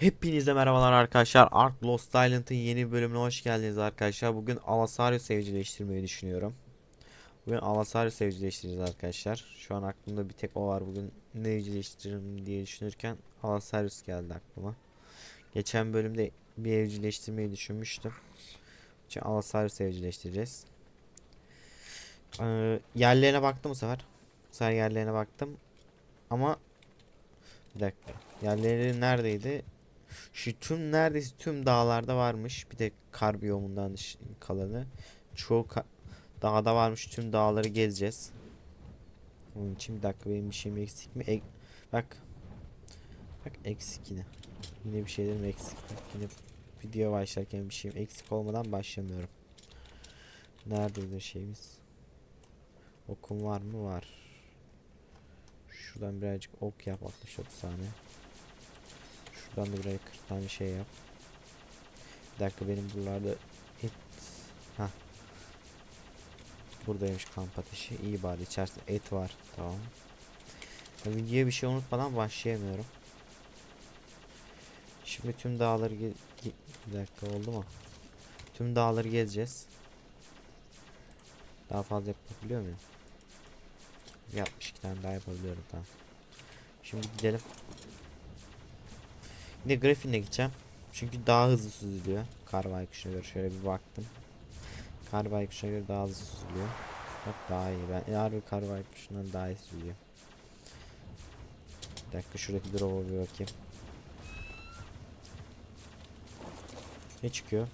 Hepinize merhabalar arkadaşlar. Ark Lost Island'ın yeni bölümüne hoş geldiniz arkadaşlar. Bugün Alasarius evcilleştirmeyi düşünüyorum. Bugün Alasarius evcilleştireceğiz arkadaşlar. Şu an aklımda bir tek o var. Bugün ne evcilleştiririm diye düşünürken Alasarius geldi aklıma. Geçen bölümde bir evcilleştirmeyi düşünmüştüm. Şimdi Alasarius evcilleştireceğiz. Ee, yerlerine baktım bu sefer. Bu sefer yerlerine baktım. Ama bir dakika. Yerleri neredeydi? Şu tüm neredeyse tüm dağlarda varmış. Bir de kar biyomundan kalanı. Çoğu ka- dağda varmış. Tüm dağları gezeceğiz. Onun için bir dakika benim bir şeyim eksik mi? Ek- bak. Bak eksik yine. Yine bir şeylerim eksik. Bak yine video başlarken bir şeyim eksik olmadan başlamıyorum. Neredeydi şeyimiz? Okum var mı? Var. Şuradan birazcık ok yap 69 tane. Şuradan da 40 tane şey yap. Bir dakika benim buralarda et... ha Buradaymış kamp ateşi. İyi bari içerisinde et var. Tamam. Ya Videoya bir şey unutmadan başlayamıyorum. Şimdi tüm dağları ge- bir dakika oldu mu? Tüm dağları gezeceğiz. Daha fazla yapabiliyor muyum? Yapmış iki tane daha yapabiliyorum tamam. Şimdi gidelim. Yine Griffin'le gideceğim. Çünkü daha hızlı süzülüyor. Kar baykuşuna göre şöyle bir baktım. Kar baykuşuna göre daha hızlı süzülüyor. Bak daha iyi. Ben harbi kar baykuşundan daha iyi süzülüyor. Bir dakika şuradaki drop'a bir bakayım. Ne çıkıyor?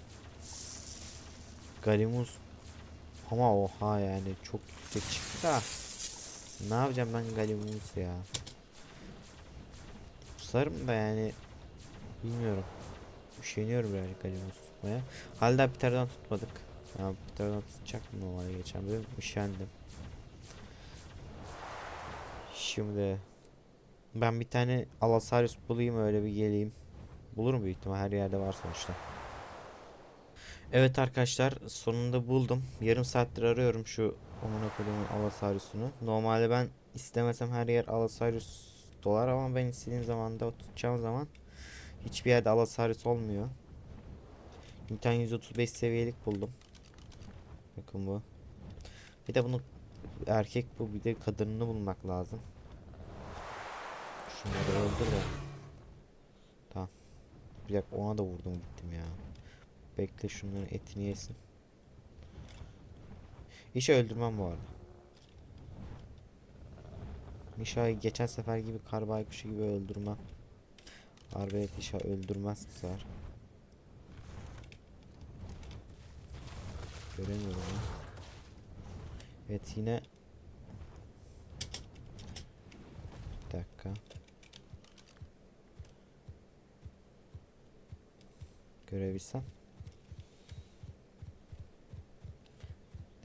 Galimus ama oha yani çok yüksek çıktı da Ne yapacağım ben Galimus ya Sarım da yani Bilmiyorum. Üşeniyorum birazcık Galimus tutmaya. Halde Peter'dan tutmadık. Ya Peter'dan tutacak mı normalde geçen? Bölüm Üşendim. Şimdi Ben bir tane Alasarius bulayım öyle bir geleyim. Bulurum büyük ihtimal? Her yerde var sonuçta. Evet arkadaşlar sonunda buldum. Yarım saattir arıyorum şu amına koyduğum Alasarius'unu. Normalde ben istemesem her yer Alasarius dolar ama ben istediğim zaman da tutacağım zaman hiçbir yerde Alasarius olmuyor. Bir tane 135 seviyelik buldum. Bakın bu. Bir de bunu erkek bu bir de kadınını bulmak lazım. Şunları öldür de. Tamam. Bir dakika ona da vurdum gittim ya. Bekle şunların etini yesin. İşe öldürmem bu arada. Nişa'yı geçen sefer gibi kar baykuşu gibi öldürmem. Arbelet Nişa öldürmez sefer. Göremiyorum ya. Evet yine Bir dakika. Görebilsem.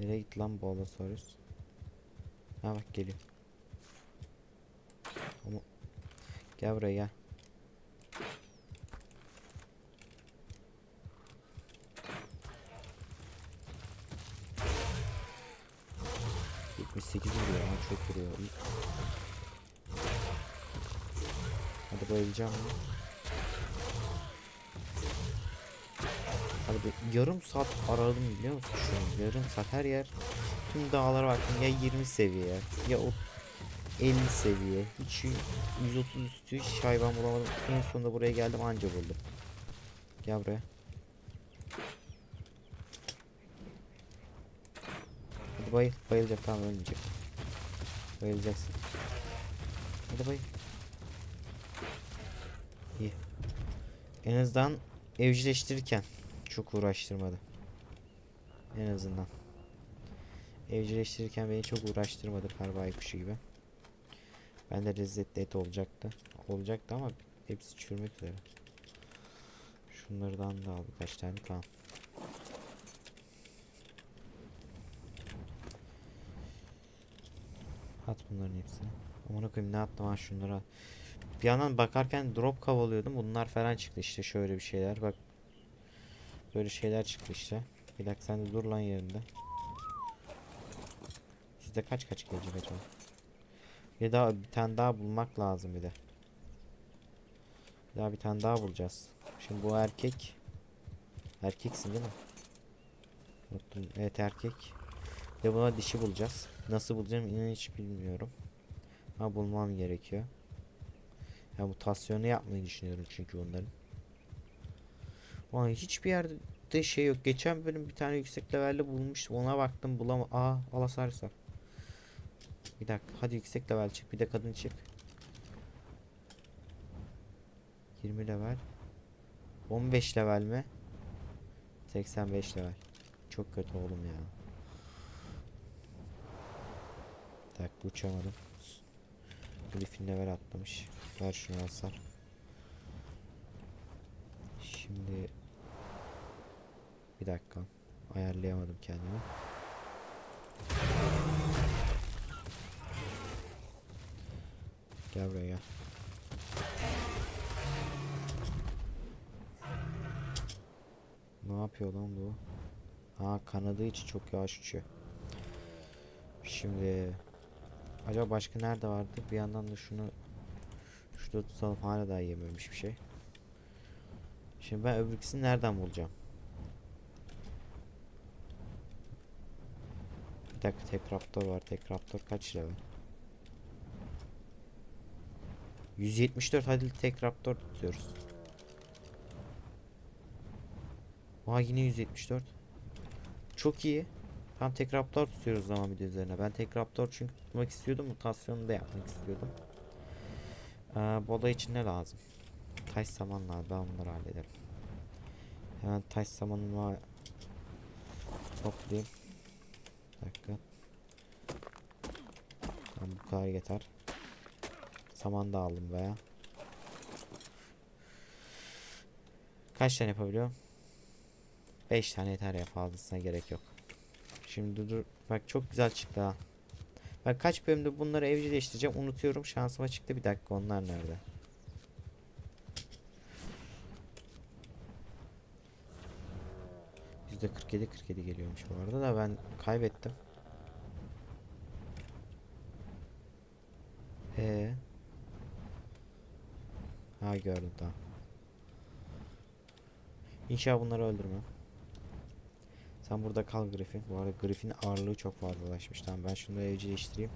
Nereye gitti lan bu Allosaurus? Ha bak geliyor. Ama gel buraya gel. Lan çok vuruyor. Hadi bayılacağım mı? Hadi yarım saat aradım biliyor musun şu an? Yarım saat her yer. Tüm dağlara baktım. Ya 20 seviye ya o 50 seviye. Hiç 130 üstü hiç hayvan bulamadım. En sonunda buraya geldim anca buldum. Gel buraya. Hadi bayıl bayılacak tamam ölmeyecek bayılacaksın hadi bayıl iyi en azından evcilleştirirken çok uğraştırmadı. En azından. Evcilleştirirken beni çok uğraştırmadı kar baykuşu gibi. Ben de lezzetli et olacaktı. Olacaktı ama hepsi çürümek üzere. Şunlardan da al birkaç tane tamam. At bunların hepsini. Aman koyayım ne attım ha şunlara. Bir yandan bakarken drop kovalıyordum. Bunlar falan çıktı işte şöyle bir şeyler. Bak Böyle şeyler çıktı işte. Bir dakika sen de dur lan yerinde. Sizde kaç kaç gelecek acaba? Bir daha bir tane daha bulmak lazım bir de. Daha bir tane daha bulacağız. Şimdi bu erkek. Erkeksin değil mi? Evet erkek. Ve buna dişi bulacağız. Nasıl bulacağım inan hiç bilmiyorum. Ama bulmam gerekiyor. Ya mutasyonu yapmayı düşünüyorum çünkü bunların. Vay hiçbir yerde şey yok. Geçen bölüm bir tane yüksek levelde bulmuştum. Ona baktım bulama. Aa alasarsa. Bir dakika. Hadi yüksek level çık. Bir de kadın çık. 20 level. 15 level mi? 85 level. Çok kötü oğlum ya. Bir uçamadım. Griffin level atlamış. Ver şunu hasar. Şimdi bir dakika. Ayarlayamadım kendimi. Gel buraya gel. Ne yapıyor lan bu? Ha kanadı için çok yavaş uçuyor. Şimdi acaba başka nerede vardı? Bir yandan da şunu şurada tutalım hala daha yememiş bir şey. Şimdi ben öbürküsünü nereden bulacağım? Bir dakika tek raptor var. Tek raptor kaç level? 174 hadi tek raptor tutuyoruz. Aa yine 174. Çok iyi. Tam tek raptor tutuyoruz zaman de üzerine. Ben tek raptor çünkü tutmak istiyordum. Mutasyonu da yapmak istiyordum. Ee, bola için ne lazım? Taş saman lazım. Ben bunları hallederim. Hemen taş samanımı toplayayım. Bir dakika. Tamam bu kadar yeter. Saman da aldım baya. Kaç tane yapabiliyorum? 5 tane yeter ya fazlasına gerek yok. Şimdi dur bak çok güzel çıktı ha. Ben kaç bölümde bunları evcilleştireceğim unutuyorum şansıma çıktı bir dakika onlar nerede? Yüzde 47 47 geliyormuş bu arada da ben kaybettim. Ee. Ha gördüm tamam. İnşallah bunları öldürmem. Sen burada kal Griffin. Bu arada Griffin'in ağırlığı çok fazlalaşmış. Tamam ben şunları evcilleştireyim.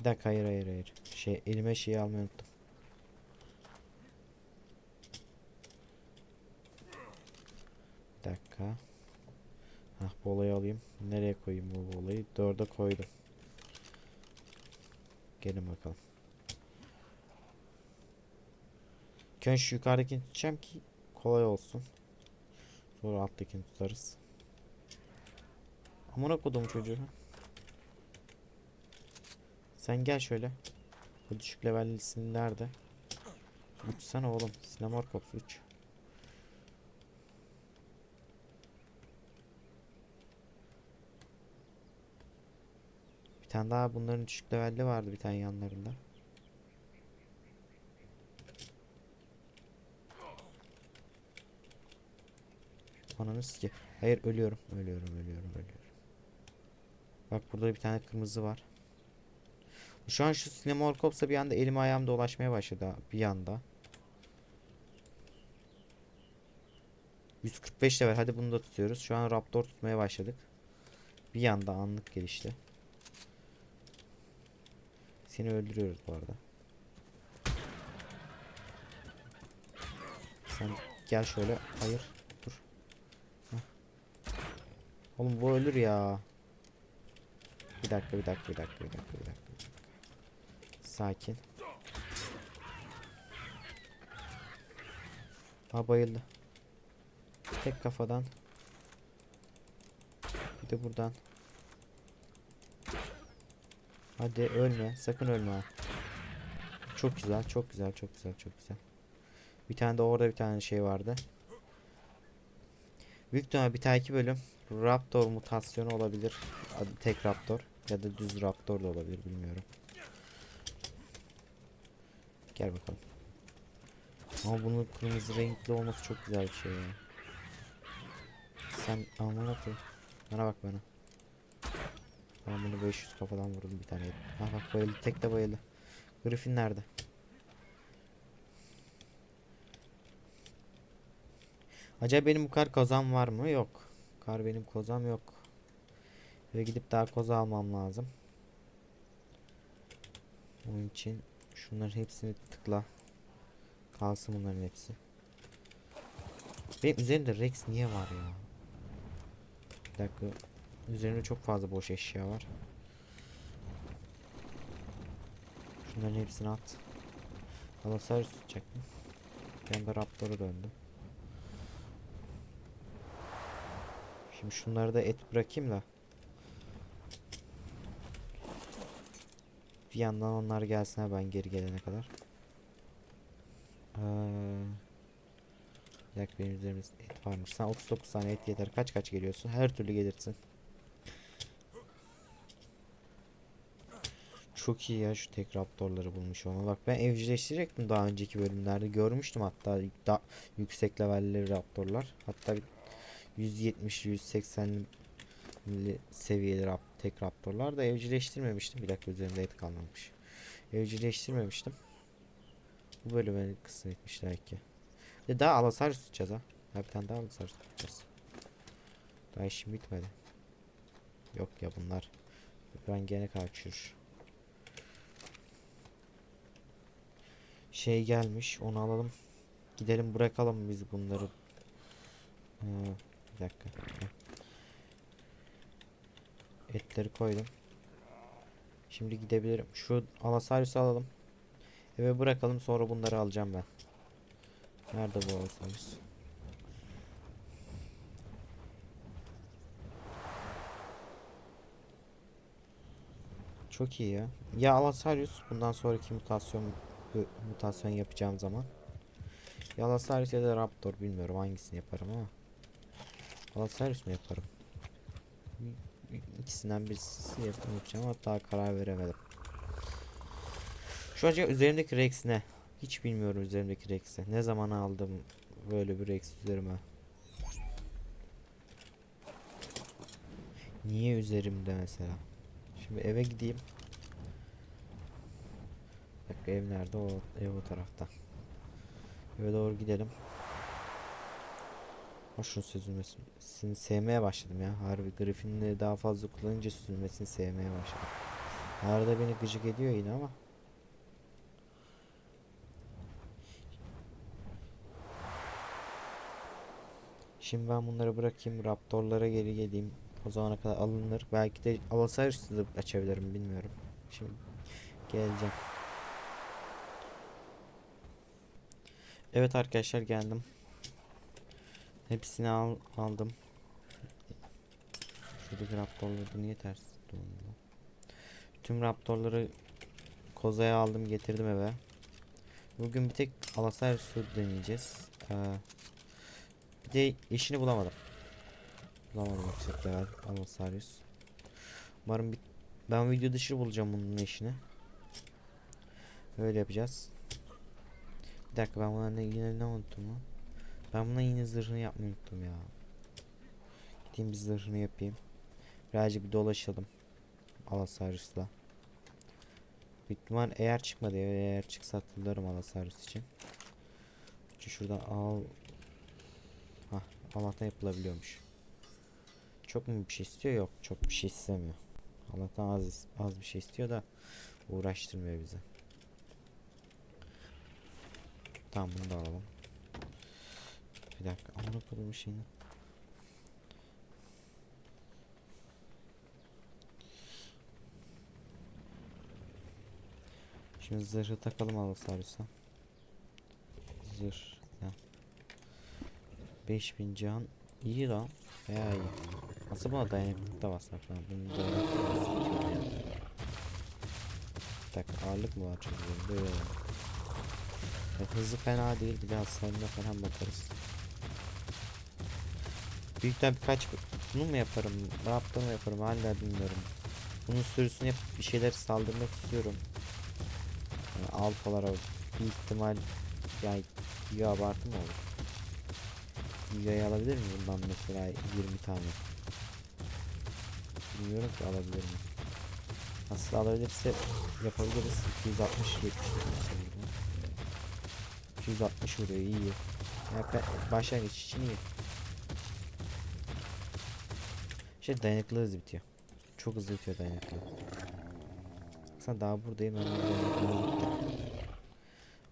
Bir dakika hayır hayır hayır. Şey elime şeyi almayı unuttum. Bir dakika. Hah bu olayı alayım. Nereye koyayım bu olayı? Dörde koydum. Gelin bakalım. Önce şu yukarıdakini tutacağım ki kolay olsun. Sonra alttakini tutarız. Amına kodum çocuğu. Sen gel şöyle. Bu düşük levellisin nerede? Uçsana oğlum. Sinemorkops uç. Bir tane daha bunların düşük levelli vardı bir tane yanlarında. Ananı sike. Hayır ölüyorum. Ölüyorum, ölüyorum, ölüyorum. Bak burada bir tane kırmızı var. Şu an şu Sinemorkops'a bir anda elim ayağım dolaşmaya başladı bir anda. 145 level. Hadi bunu da tutuyoruz. Şu an Raptor tutmaya başladık. Bir anda anlık gelişti. Seni öldürüyoruz bu arada. Sen gel şöyle. Hayır. Dur. Heh. Oğlum bu ölür ya. Bir dakika, bir dakika, bir dakika, bir dakika, bir dakika. Sakin. Ha bayıldı. Tek kafadan. Bir de buradan. Hadi ölme. Sakın ölme. Çok güzel, çok güzel, çok güzel, çok güzel. Bir tane de orada bir tane şey vardı. Büyük ihtimalle bir tane bölüm Raptor mutasyonu olabilir. Adı tek Raptor ya da düz Raptor da olabilir bilmiyorum. Gel bakalım. Ama bunun kırmızı renkli olması çok güzel bir şey ya. Sen koyayım. Bana bak bana. Ben bunu 500 kafadan vurdum bir tane. Ha bak bayıldı. Tek de bayıldı. Griffin nerede? Acaba benim bu kadar kozam var mı? Yok. Kar benim kozam yok. Ve gidip daha koza almam lazım. Onun için şunların hepsini tıkla. Kalsın bunların hepsi. Benim üzerimde Rex niye var ya? Bir dakika. Üzerinde çok fazla boş eşya var. Şunların hepsini at. Allosaurus tutacaktım. Bir anda Raptor'a döndüm. Şimdi şunları da et bırakayım da. Bir yandan onlar gelsin ben geri gelene kadar. Ee, bir benim üzerimde et varmış. Sen 39 tane et yeter. Kaç kaç geliyorsun? Her türlü gelirsin. Çok iyi ya şu tek raptorları bulmuş olma. Bak ben evcilleştirecektim daha önceki bölümlerde. Görmüştüm hatta da yüksek levelli raptorlar. Hatta bir 170 180 seviyeli rap, tek raptorlar da evcilleştirmemiştim. Bir dakika üzerinde et kalmamış. Evcilleştirmemiştim. Bu bölüme kısmetmiş belki. Bir de daha Allosaurus tutacağız ha. Ha bir tane daha Allosaurus tutacağız. Daha işim bitmedi. Yok ya bunlar. Ben gene kaçır. Şey gelmiş onu alalım. Gidelim bırakalım biz bunları. Ha, bir dakika. Etleri koydum. Şimdi gidebilirim. Şu Allosaurus'u alalım. Eve bırakalım sonra bunları alacağım ben. Nerede bu Allosaurus? Çok iyi ya. Ya Allosaurus bundan sonraki mutasyon mutasyon yapacağım zaman. Ya Allosaurus ya da Raptor bilmiyorum hangisini yaparım ama. Allosaurus mu yaparım? İkisinden birisi yap- yapacağım ama daha karar veremedim. Şu acaba üzerimdeki Rex ne? Hiç bilmiyorum üzerimdeki Rex'i. Ne zaman aldım böyle bir Rex üzerime? Niye üzerimde mesela? Şimdi eve gideyim. Bir dakika ev nerede? O ev o tarafta. Eve doğru gidelim. Hoşun süzülmesini sevmeye başladım ya. Harbi Griffin'le daha fazla kullanınca süzülmesini sevmeye başladım. Arada beni gıcık ediyor yine ama. Şimdi ben bunları bırakayım. Raptorlara geri geleyim. O zamana kadar alınır. Belki de Allosaurus'u da açabilirim bilmiyorum. Şimdi geleceğim. Evet arkadaşlar geldim. Hepsini al, aldım. Şuradaki raptorları niye ters döndü? Tüm raptorları kozaya aldım getirdim eve. Bugün bir tek Allosaurus'u deneyeceğiz. Ee, bir de eşini bulamadım. Bulamadım yüksek level Allosaurus. Umarım bir... ben video dışı bulacağım bunun eşini. Öyle yapacağız. Bir dakika ben buna ne yine ne unuttum lan? Ben buna yine zırhını yapmayı unuttum ya. Gideyim bir zırhını yapayım. Birazcık bir dolaşalım. Allosaurus'la. Büyük ihtimal eğer çıkmadı eğer çıksa hatırlarım Allosaurus için. Şu şuradan al. Hah Allah'tan yapılabiliyormuş. Çok mu bir şey istiyor? Yok çok bir şey istemiyor. Allah'tan az az bir şey istiyor da uğraştırmıyor bizi. Tamam bunu da alalım. Bir dakika amına koyduğum şeyini. Şimdi zırhı takalım Allosaurus'a. Zırh. Ya. 5000 can. İyi lan. Bayağı iyi. Nasıl buna dayanıklılık da basmak lan? Bunun dayanıklılığı Bir dakika ağırlık mı var çocuğun? Böyle. Hızı fena değil. Bir de hasarına falan bakarız. Büyükten birkaç bunu mu yaparım? Raptor mu yaparım? Hala bilmiyorum. Bunun sürüsünü yapıp bir şeyler saldırmak istiyorum. Yani alfalara bir ihtimal yani giga abartı mı olur? Giga'yı alabilir miyim bundan mesela 20 tane? Bilmiyorum ki alabilir miyim? Asıl alabilirse yapabiliriz. 260 70 vurdu. 260 vuruyor iyi. Ya be- başlangıç için iyi. Şey dayanıklı hız bitiyor. Çok hızlı bitiyor dayanıklı. Sen daha buradayım bitiyor.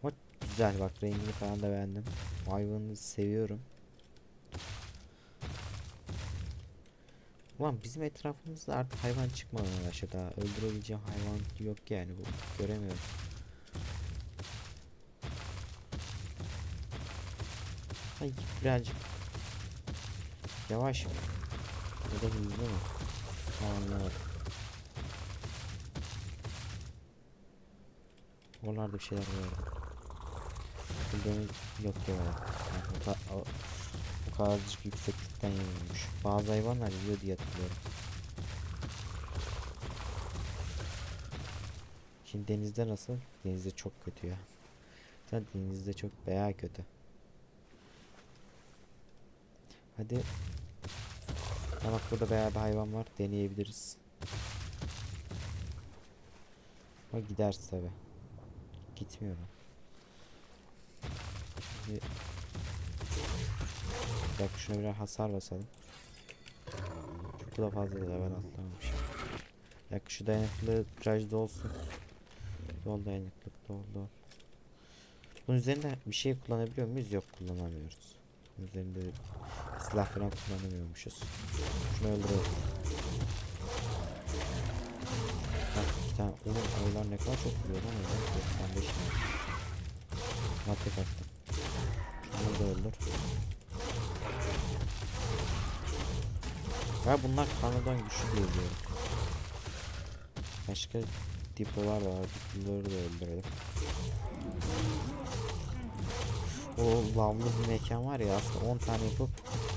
Ama güzel bak rengini falan da beğendim. Hayvanı seviyorum. Ulan bizim etrafımızda artık hayvan çıkmamaya başladı ha. Öldürebileceğim hayvan yok yani bu. Göremiyorum. Ay birazcık yavaş mı? Ya hızlı mı? Tam Anlamadım. Oralarda bir şeyler var. Buradan yok ya. Yani o, ka o, o kadarcık yükseklikten yemiyormuş. Bazı hayvanlar yiyor diye hatırlıyorum. Şimdi denizde nasıl? Denizde çok kötü ya. Zaten denizde çok bayağı kötü. Hadi. Bak burada bayağı bir hayvan var. Deneyebiliriz. Ama giderse tabi. Gitmiyor mu? Şimdi... Bir şuna biraz hasar basalım. Çok da fazla level atlamamış. Bir dakika şu dayanıklı biraz dolsun. Dol dayanıklık dol dol. Bunun üzerinde bir şey kullanabiliyor muyuz? Yok kullanamıyoruz. Üzerinde silah falan kullanamıyormuşuz. Şunu öldürelim. İki tane. Oğlum ayılar ne kadar çok vuruyor lan öyle. 95 mi? Madde kattım. Şunu da öldür. Ya bunlar karnadan güçlü biliyorum. Başka dipolar var. Dipoları da öldürelim. O lavlı bir mekan var ya aslında 10 tane yapıp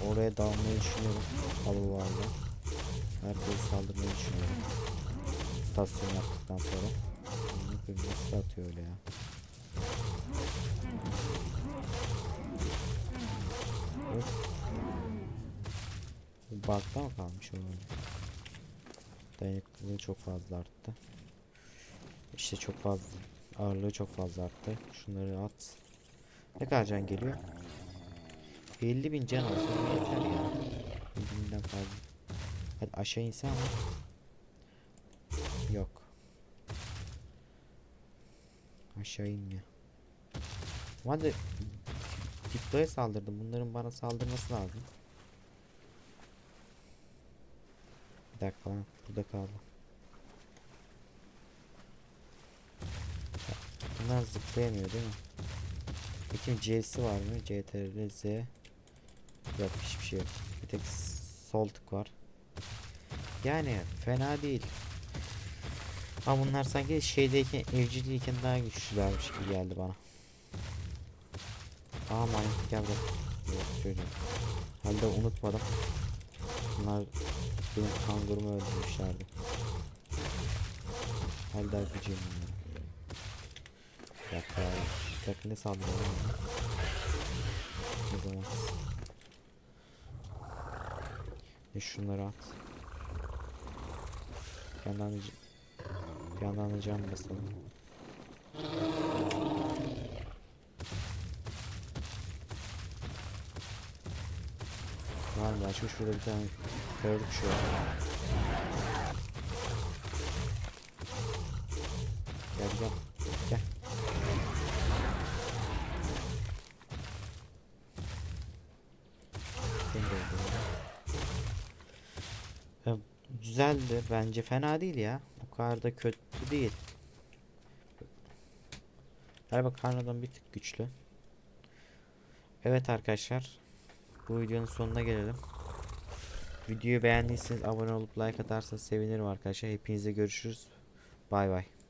oraya dalmayı düşünüyorum. Halılarla. Herkese saldırmayı düşünüyorum. Stasyon yaptıktan sonra. Nasıl atıyor öyle ya? Bu bug'da mı kalmış o öyle? Dayanıklılığı çok fazla arttı. İşte çok fazla ağırlığı çok fazla arttı. Şunları at. Ne kadar can geliyor? 50 bin can olsa yeter ya. 50 binden fazla. Hadi aşağı inse ama. Yok. Aşağı inmiyor. Hadi Diplo'ya saldırdım. Bunların bana saldırması lazım. Bir dakika lan. Burada kaldı. Bunlar zıplayamıyor değil mi? Bakayım C'si var mı? CTRL Z. Yok hiçbir şey yok. Bir tek sol tık var. Yani fena değil. Ama bunlar sanki şeydeyken evciliyken daha güçlülermiş gibi geldi bana. Aa manyetik gel buraya. Yok çocuğum. Halde unutmadım. Bunlar benim kangurumu öldürmüşlerdi. Halde öpeceğim bunları. Bir dakika. Bir dakika ne saldırıyor lan bana? Ne zaman? Ne şunları at. Yandan yandan da can basalım. Var mı? Açmış şurada bir tane şu an. Gel gel. Gel. Seni de öldüreyim. Ya, güzeldi. Bence fena değil ya. O kadar da kötü değil. Galiba karnadan bir tık güçlü. Evet arkadaşlar. Bu videonun sonuna gelelim. Videoyu beğendiyseniz abone olup like atarsanız sevinirim arkadaşlar. Hepinize görüşürüz. Bay bay.